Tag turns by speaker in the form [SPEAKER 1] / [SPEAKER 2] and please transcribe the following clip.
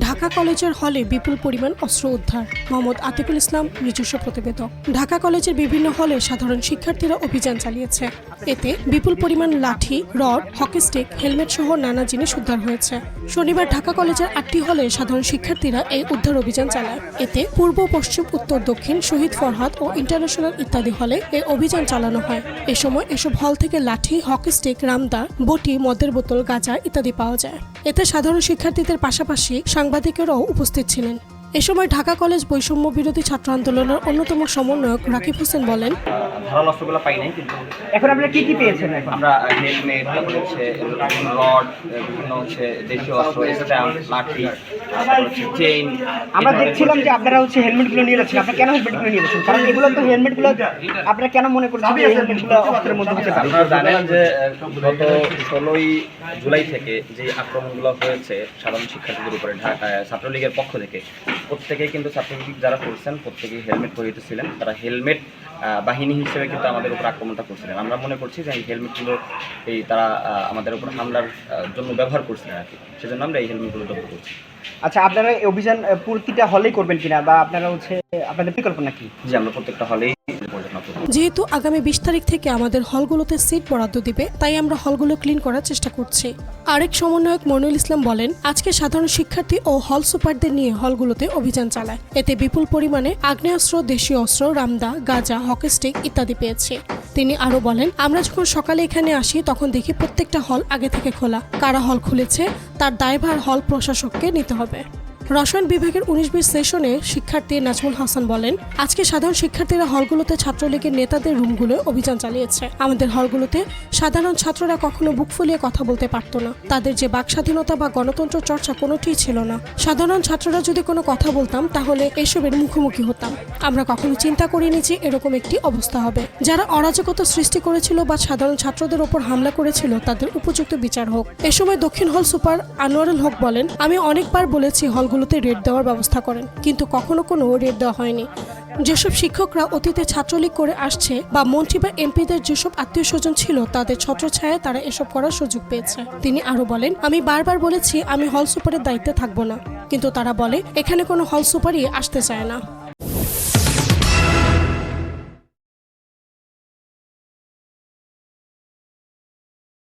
[SPEAKER 1] ঢাকা কলেজের হলে বিপুল পরিমাণ অস্ত্র উদ্ধার। মোহাম্মদ আতিকুল ইসলাম, নিজস্ব প্রতিবেদক। ঢাকা কলেজের বিভিন্ন হলে সাধারণ শিক্ষার্থীরা অভিযান চালিয়েছে। এতে বিপুল পরিমাণ লাঠি, রড, হকি স্টিক, হেলমেট সহ নানা জিনিস উদ্ধার হয়েছে। শনিবার ঢাকা কলেজের আটটি হলে সাধারণ শিক্ষার্থীরা এই উদ্ধার অভিযান চালায়। এতে পূর্ব, পশ্চিম, উত্তর, দক্ষিণ, শহীদ ফরহাদ ও ইন্টারন্যাশনাল ইত্যাদি হলে এই অভিযান চালানো হয়। এ সময় এসব হল থেকে লাঠি, হকি স্টিক রামদা বটি, মদের বোতল, গাঁজা ইত্যাদি পাওয়া যায়। এতে সাধারণ শিক্ষার্থীদের পাশাপাশি সাংবাদিকেরাও উপস্থিত ছিলেন। এ সময় ঢাকা কলেজ বৈষম্য বিরোধী ছাত্র আন্দোলনের অন্যতম সমন্বয়ক রাকিব হোসেন বলেন
[SPEAKER 2] ধারালো অস্ত্রগুলো পাই নাই কিন্তু
[SPEAKER 3] এখন আপনারা কি কি পেয়েছেন এখন?
[SPEAKER 2] আমরা হেলমেট তারপরে হচ্ছে রড বিভিন্ন হচ্ছে দেশীয় অস্ত্র স্ট্যাম্প লাঠি চেইন
[SPEAKER 3] আমরা দেখছিলাম যে আপনারা হচ্ছে হেলমেটগুলো নিয়ে যাচ্ছেন। আপনারা কেন হেলমেটগুলো নিয়ে যাচ্ছেন? কারণ এগুলো তো হেলমেটগুলো আপনারা কেন মনে করছেন যে হেলমেটগুলো অস্ত্রের মধ্যে হতে পারে?
[SPEAKER 2] আপনারা জানেন যে গত ষোলোই জুলাই থেকে যে আক্রমণগুলো হয়েছে সাধারণ শিক্ষার্থীদের উপরে ঢাকা ছাত্রলীগের পক্ষ থেকে প্রত্যেকেই কিন্তু ছাত্রলীগ যারা করছেন প্রত্যেকেই হেলমেট পরিহিত ছিলেন। তারা হেলমেট বাহিনী হিসেবে কিন্তু আমাদের উপর আক্রমণটা করছিলেন। আমরা মনে করছি যে এই হেলমেটগুলো এই তারা আমাদের উপর হামলার জন্য ব্যবহার করছিলেন আর কি। সেজন্য আমরা এই হেলমেটগুলো জব্দ করছি।
[SPEAKER 3] আচ্ছা আপনারা এই অভিযান প্রতিটা হলেই করবেন কিনা বা আপনারা হচ্ছে আপনাদের পরিকল্পনা কি?
[SPEAKER 2] যে আমরা প্রত্যেকটা হলেই
[SPEAKER 1] যেহেতু আগামী বিশ তারিখ থেকে আমাদের হলগুলোতে সিট বরাদ্দ দিবে, তাই আমরা হলগুলো ক্লিন করার চেষ্টা করছি। আরেক সমন্বয়ক মনুল ইসলাম বলেন, আজকে সাধারণ শিক্ষার্থী ও হল সুপারদের নিয়ে হলগুলোতে অভিযান চালায়। এতে বিপুল পরিমাণে আগ্নেয়াস্ত্র, দেশীয় অস্ত্র, রামদা, গাঁজা, হকি স্টিক ইত্যাদি পেয়েছে। তিনি আরও বলেন, আমরা যখন সকালে এখানে আসি, তখন দেখি প্রত্যেকটা হল আগে থেকে খোলা। কারা হল খুলেছে, তার দায়ভার হল প্রশাসককে নিতে হবে। রসায়ন বিভাগের উনিশ বিশ সেশনে শিক্ষার্থী নাজমুল হাসান বলেন, আজকে সাধারণ শিক্ষার্থীরা হলগুলোতে ছাত্রলীগের নেতাদের রুমগুলো অভিযান চালিয়েছে। আমাদের হলগুলোতে সাধারণ ছাত্ররা কখনো বুক ফুলিয়ে কথা বলতে পারতো না। তাদের যে বাক স্বাধীনতা বা গণতন্ত্র চর্চা কোনোটিই ছিল না। সাধারণ ছাত্ররা যদি কোনো কথা বলতাম, তাহলে এসবের মুখোমুখি হতাম। আমরা কখনো চিন্তা করিনি যে এরকম একটি অবস্থা হবে। যারা অরাজকতা সৃষ্টি করেছিল বা সাধারণ ছাত্রদের ওপর হামলা করেছিল, তাদের উপযুক্ত বিচার হোক। এ সময় দক্ষিণ হল সুপার আনোয়ারুল হক বলেন, আমি অনেকবার বলেছি হলগুলোতে রেট দেওয়ার ব্যবস্থা করেন, কিন্তু কখনো কোনো রেট দেওয়া হয়নি। যেসব শিক্ষকরা অতীতে ছাত্রলীগ করে আসছে বা মন্ত্রী বা এমপিদের যেসব আত্মীয় স্বজন ছিল, তাদের ছত্রছায়ায় তারা এসব করার সুযোগ পেয়েছে। তিনি আরও বলেন, আমি বারবার বলেছি, আমি হল সুপারের দায়িত্বে থাকব না। কিন্তু তারা বলে, এখানে কোনো হল সুপারই আসতে চায় না।